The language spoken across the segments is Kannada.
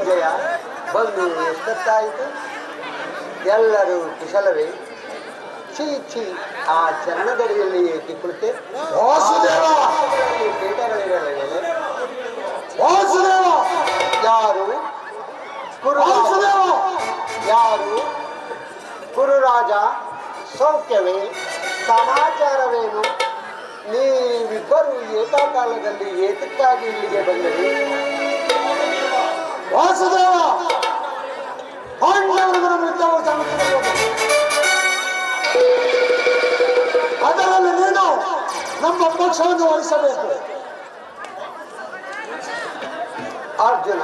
ವಿಜಯ. ಬಂದು ಎಷ್ಟೊತ್ತಾಯಿತು? ಎಲ್ಲರೂ ಕುಶಲವೇ. ಛೀ ಛೀ ಆ ಚರಣದಡಿಯಲ್ಲಿ ಏಕೆ ಕುಳಿತೆ ವಾಸುದೇವ ಪೀಠಗಳಿರಲಿಲ್ಲ ವಾಸುದೇವ! ಯಾರು? ಯಾರು? ಕುರುರಾಜ ಸೌಖ್ಯವೇ? ಸಮಾಚಾರವೇನು? ನೀವಿಬ್ಬರು ಏಕಕಾಲದಲ್ಲಿ ಏತಕ್ಕಾಗಿ ಇಲ್ಲಿಗೆ ಬಂದಿರಿ? ವಾಸುದೇವ! ಪಾಂಡವರ ಸಂಘಟಿಸಬಹುದು ಅದರಲ್ಲಿ ನೀನು ನಮ್ಮ ಪಕ್ಷವನ್ನು ವಹಿಸಬೇಕು. ಅರ್ಜುನ,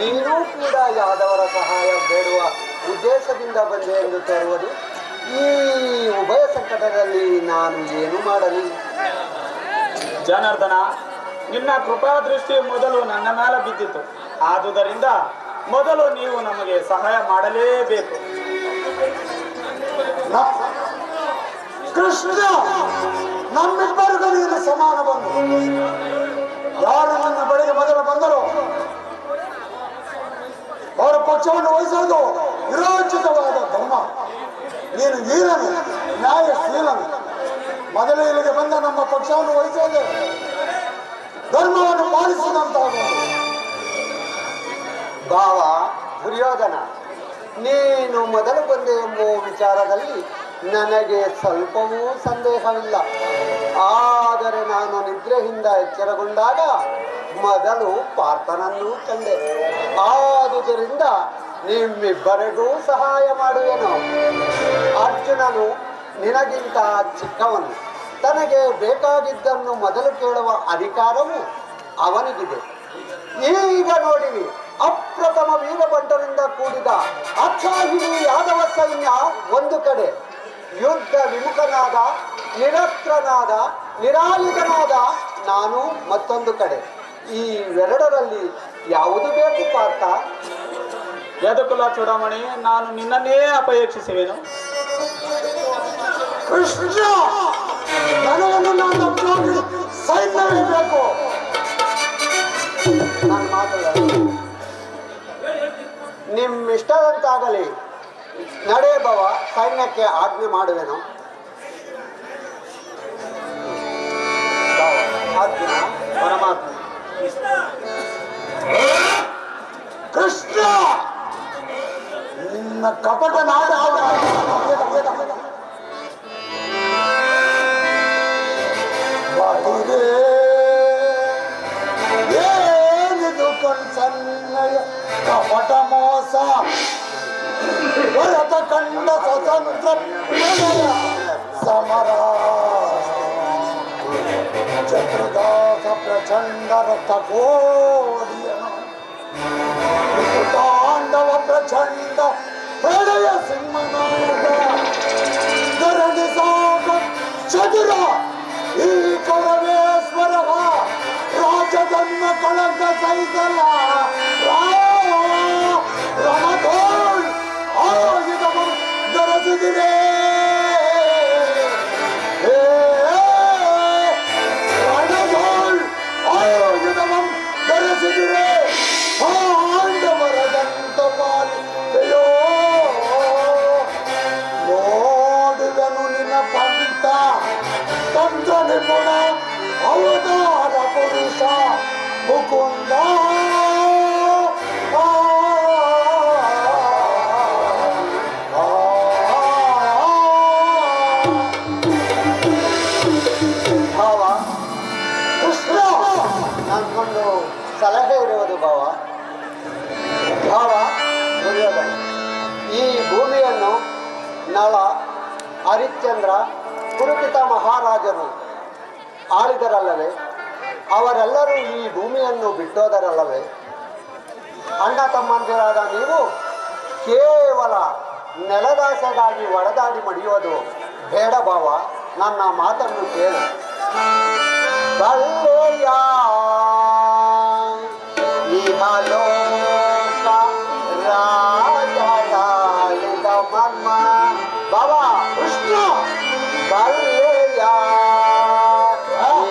ನೀನು ಕೂಡ ಯಾದವರ ಸಹಾಯ ಬೇಡುವ ಉದ್ದೇಶದಿಂದ ಬಂದೆ ಎಂದು ತೋರುವುದು. ಈ ಉಭಯ ಸಂಕಟದಲ್ಲಿ ನಾನು ಏನು ಮಾಡಲಿ? ಜನಾರ್ದನ ನಿನ್ನ ಕೃಪಾ ದೃಷ್ಟಿ ಮೊದಲು ನನ್ನ ಮೇಲೆ ಬಿದ್ದಿತು. ಆದುದರಿಂದ ಮೊದಲು ನೀವು ನಮಗೆ ಸಹಾಯ ಮಾಡಲೇಬೇಕು. ಕೃಷ್ಣ ನಮ್ಮಿಬ್ಬರಿಗೂ ನೀನು ಸಮಾನ ಬಂದು. ಯಾರು ನನ್ನ ಬಳಿಗೆ ಮೊದಲು ಬಂದರು ಅವರ ಪಕ್ಷವನ್ನು ವಹಿಸುವುದು ವಿರೋಚಿತವಾದ ಧರ್ಮ. ನೀನು ವೀರನು ನ್ಯಾಯಶೀಲನು. ಮೊದಲು ಇಲ್ಲಿಗೆ ಬಂದ ನಮ್ಮ ಪಕ್ಷವನ್ನು ವಹಿಸುವುದು ಧರ್ಮವನ್ನು ಪಾಲಿಸಿದಂತಾಗುವುದು ಭಾವ ದುರ್ಯೋಧನ. ನೀನು ಮೊದಲು ಬಂದೆ ಎಂಬುವ ವಿಚಾರದಲ್ಲಿ ನನಗೆ ಸ್ವಲ್ಪವೂ ಸಂದೇಹವಿಲ್ಲ. ಆದರೆ ನಾನು ನಿದ್ರೆಯಿಂದ ಎಚ್ಚರಗೊಂಡಾಗ ಮೊದಲು ಪಾರ್ಥನನ್ನು ಕಂಡೆ. ಆದುದರಿಂದ ನಿಮ್ಮಿಬ್ಬರಿಗೂ ಸಹಾಯ ಮಾಡುವೆನು. ಅರ್ಜುನನು ನಿನಗಿಂತ ಚಿಕ್ಕವನು. ತನಗೆ ಬೇಕಾಗಿದ್ದನ್ನು ಮೊದಲು ಕೇಳುವ ಅಧಿಕಾರವು ಅವನಿಗಿದೆ. ಈಗ ನೋಡಿರಿ ಅಪ್ರಥಮ ವೀರಭಟ್ಟರಿಂದ ಕೂಡಿದ ಅಕ್ಷಾಹಿಣಿ ಯಾದವ ಸೈನ್ಯ ಒಂದು ಕಡೆ. ಯುದ್ಧ ವಿಮುಖನಾದ ನಿರಸ್ತ್ರನಾದ ನಿರಾಯುಧನಾದ ನಾನು ಮತ್ತೊಂದು ಕಡೆ. ಈ ಎರಡರಲ್ಲಿ ಯಾವುದು ಬೇಕು ಪಾರ್ಥ? ಯದಕುಲ ಚೂಡಾಮಣಿ ನಾನು ನಿನ್ನನ್ನೇ ಅಪೇಕ್ಷಿಸುವೆನು. ಕೃಷ್ಣ! ನಿಮ್ಮಿಷ್ಟದಂತಾಗಲಿ ನಡೆ ಭವ ಸೈನ್ಯಕ್ಕೆ ಆಜ್ಞೆ ಮಾಡುವೆನು. ಬಳಿರೆ ಏನಿದು ಕಣ್ಸನ್ನಯ ಕಪಟ ಮೋಸ ಭರತ ಕಂಡ ಸ್ವತಂತ್ರ ಪ್ರಣಯ ಸಮರ ಚಂದ್ರದಾಸ ಪ್ರಚಂಡ ರಥ ಕೋಡಿಯನು ತಾಂಡವ ಪ್ರಚಂಡ ಹೃದಯ ಸಿಂಹನಾದ ಧರಣಿ ಸಾಗ ಚದುರ ಈ ಕರವೇಶ್ವರವ ರಾಜದನ್ನ ಕಳಂಕ ಸಹಿಸಲ ನಿಪುಣ ಅವತಾರ ಪುರುಷ ಮುಕುಂದ ನನ್ಗೊಂದು ಸಲಹೆ ಇರುವುದು ಭಾವ ಭಾವ ದುರ್ಯೋಧನ ಈ ಭೂಮಿಯನ್ನು ನಳ ಹರಿಶ್ಚಂದ್ರ ಕುರುಪಿತ ಮಹಾರಾಜರು ಆಳಿದರಲ್ಲವೇ? ಅವರೆಲ್ಲರೂ ಈ ಭೂಮಿಯನ್ನು ಬಿಟ್ಟೋದರಲ್ಲವೇ? ಅಣ್ಣ ತಮ್ಮಂದಿರಾದ ನೀವು ಕೇವಲ ನೆಲದಾಸೆಗಾಗಿ ಒಡೆದಾಡಿ ಮಡಿಯೋದು ಬೇಡ ಭಾವ ನನ್ನ ಮಾತನ್ನು ಕೇಳು. ಬಲ್ಲೆಯ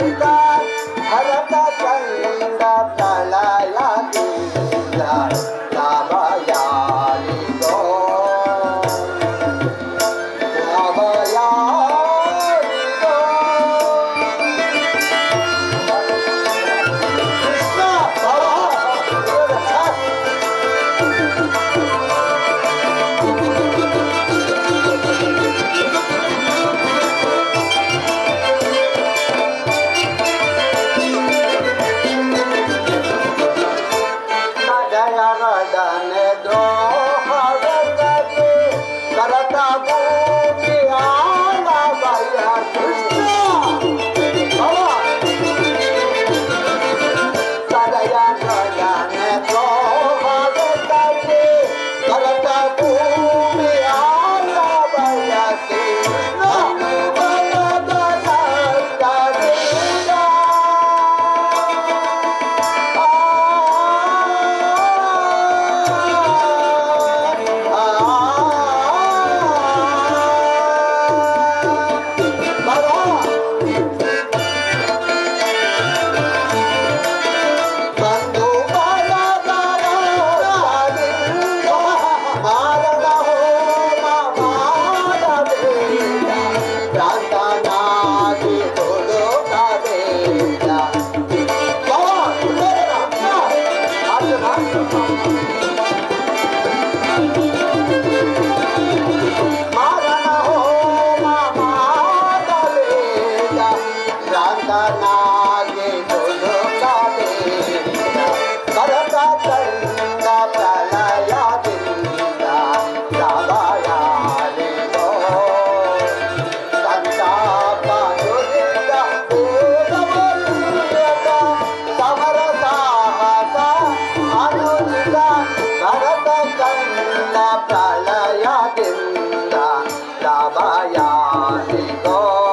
I love that Krishna, Canadá দয়ালি go.